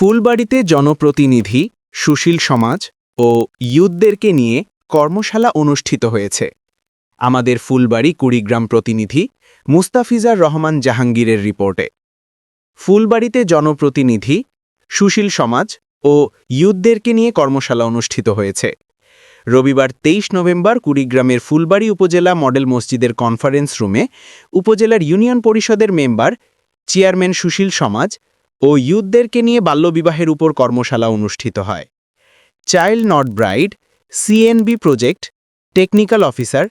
ফুলবাড়িতে জনপ্রতিনিধি, সুশীল সমাজ ও ইয়ুথদেরকে নিয়ে কর্মশালা অনুষ্ঠিত হয়েছে। আমাদের ফুলবাড়ি কুড়িগ্রাম প্রতিনিধি মুস্তাফিজার রহমান জাহাঙ্গীরের রিপোর্টে। ফুলবাড়িতে জনপ্রতিনিধি, সুশীল সমাজ ও ইয়ুথদেরকে নিয়ে কর্মশালা অনুষ্ঠিত হয়েছে। রবিবার তেইশ নভেম্বর কুড়িগ্রামের ফুলবাড়ি উপজেলা মডেল মসজিদের কনফারেন্স রুমে উপজেলার ইউনিয়ন পরিষদের মেম্বার, চেয়ারম্যান সুশীল সমাজ ও ইয়ুথদেরকে নিয়ে বাল্যবিবাহের উপর কর্মশালা অনুষ্ঠিত হয়। Child not bride CNB project, technical officer,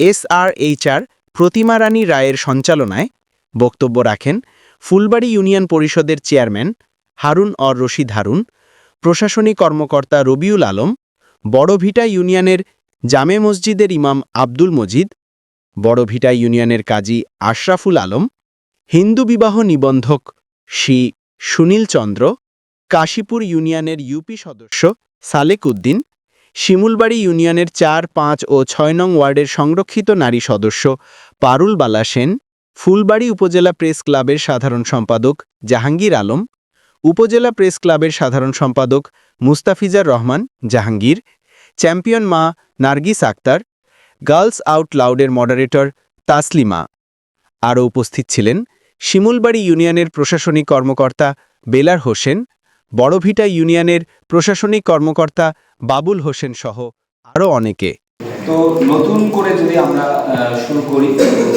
SRHR, Pratima Rani রায়ের সঞ্চালনায় বক্তব্য রাখেন ফুলবাড়ি ইউনিয়ন পরিষদের চেয়ারম্যান হারুন অর রশিদ হারুন, প্রশাসনিক কর্মকর্তা রবিউল আলম, বড়ভিটা ইউনিয়নের জামে মসজিদের ইমাম আব্দুল মজিদ, বড়ভিটা ইউনিয়নের কাজী আশরাফুল আলম, হিন্দু বিবাহ নিবন্ধক শ্রী সুনীল চন্দ্র, কাশীপুর ইউনিয়নের ইউপি সদস্য সালেক উদ্দিন, শিমুলবাড়ি ইউনিয়নের চার, পাঁচ ও ছয় নং ওয়ার্ডের সংরক্ষিত নারী সদস্য পারুল বালা সেন, ফুলবাড়ি উপজেলা প্রেস ক্লাবের সাধারণ সম্পাদক জাহাঙ্গীর আলম, উপজেলা প্রেস ক্লাবের সাধারণ সম্পাদক মুস্তাফিজার রহমান জাহাঙ্গীর, চ্যাম্পিয়ন মা নার্গিস আক্তার, গার্লস আউট লাউডের মডারেটর তাসলিমা। আরও উপস্থিত ছিলেন শিমুলবাড়ি ইউনিয়নের প্রশাসনিক কর্মকর্তা বেলার হোসেন, বড়ভিটা ইউনিয়নের প্রশাসনিক কর্মকর্তা বাবুল হোসেন সহ আরও অনেকে। তো নতুন করে যদি আমরা শুরু করি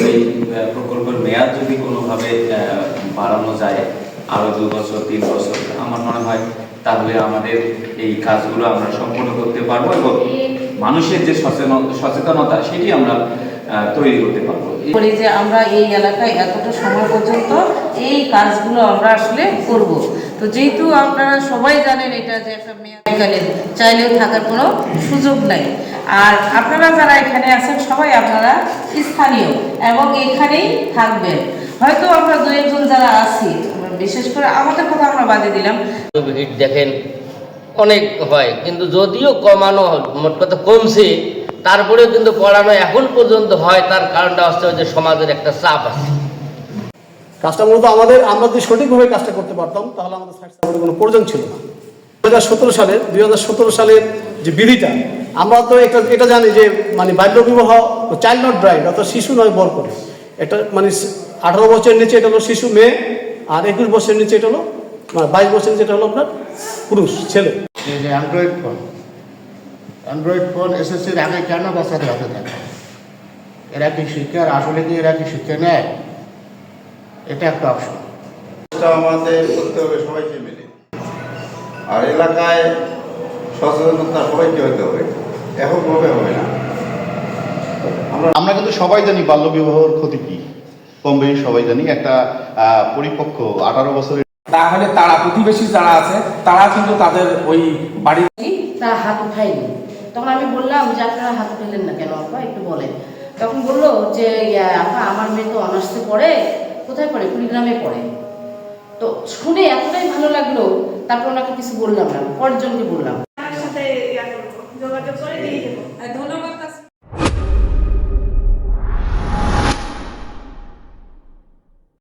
এই প্রকল্পের মেয়াদ যদি কোনোভাবে বাড়ানো যায় আরও দু বছর, তিন বছর, আমার মনে হয় তাহলে আমাদের এই কাজগুলো আমরা সম্পন্ন করতে পারব এবং মানুষের যে সচেতন- সচেতনতা, সেটি আমরা তৈরি করতে পারব। বলি যে আমরা এই এলাকায় এতটা সময় পর্যন্ত এই কাজগুলো আমরা আসলে করব। তো যেহেতু আপনারা সবাই জানেন এটা যে একটা মেয়াদকালে চাইলেও থাকার কোনো সুযোগ নাই। আর আপনারা যারা এখানে আছেন সবাই আপনারা স্থানীয় এবং এখানেই থাকবেন। হয়তো আমরা দু একজন যারা আছি বিশেষ করে আমাদের কথা আমরা বাদে দিলাম। দেখেন অনেক হয় কিন্তু যদিও কমানো মোট কথা কমছে তারপরেও কিন্তু পড়ানো এখন পর্যন্ত হয় তার কারণটা হচ্ছে যে সমাজের একটা চাপ আছে। কাজটা মূলত আমাদের আমরা যদি সঠিকভাবে কাজটা করতে পারতাম তাহলে আমাদের সাইড সাপোর্টের কোনো প্রয়োজন ছিল না। দু হাজার সতেরো সালের দুই হাজার সতেরো সালের যে বিধিটা আমরা তো এটা এটা জানি যে মানে বাল্য বিবাহ চাইল্ড নট ব্রাইড অর্থাৎ শিশু নয় বর করে। এটা মানে আঠারো বছরের নিচে এটা হলো শিশু মেয়ে আর একুশ বছরের নিচে এটা হলো মানে বাইশ বছরের নিচে এটা হলো আপনার পুরুষ ছেলে। এই যে অ্যান্ড্রয়েড ফোন অ্যান্ড্রয়েড ফোন এসএসসির আগে কেন বাচ্চাদের হাতে থাকে এরা কি শিক্ষার আসলে কি এরা কি শিক্ষা নেয়? এটা একটা অপশন আমাদের করতে হবে সবাইকে মিলে। আর এলাকায় সচেতনতা সবাইকে হতে হবে। এককভাবে হবে না। আমরা কিন্তু সবাই জানি বাল্যবিবাহর ক্ষতি কি। কম বেশি সবাই জানি। একটা আহ, পরিপক্ক আঠারো বছরের তাহলে তারা প্রতিবেশী যারা আছে তারা কিন্তু তাদের ওই বাড়ির কি তারা হাত উঠায়নি। তখন আমি বললাম যে আপনারা হাত পেলেন না কেন আপা? একটু বলেন। তখন বলল যে আপা আমার মেয়ে তো অনার্সে পড়ে। কোথায় পড়ে? কুড়িগ্রামে পড়ে। তো শুনে এতটাই ভালো লাগল তারপর ওনাকে কিছু বললাম না পরজনকে বললাম। সাথে যোগাযোগ করে দিয়ে ধন্যবাদ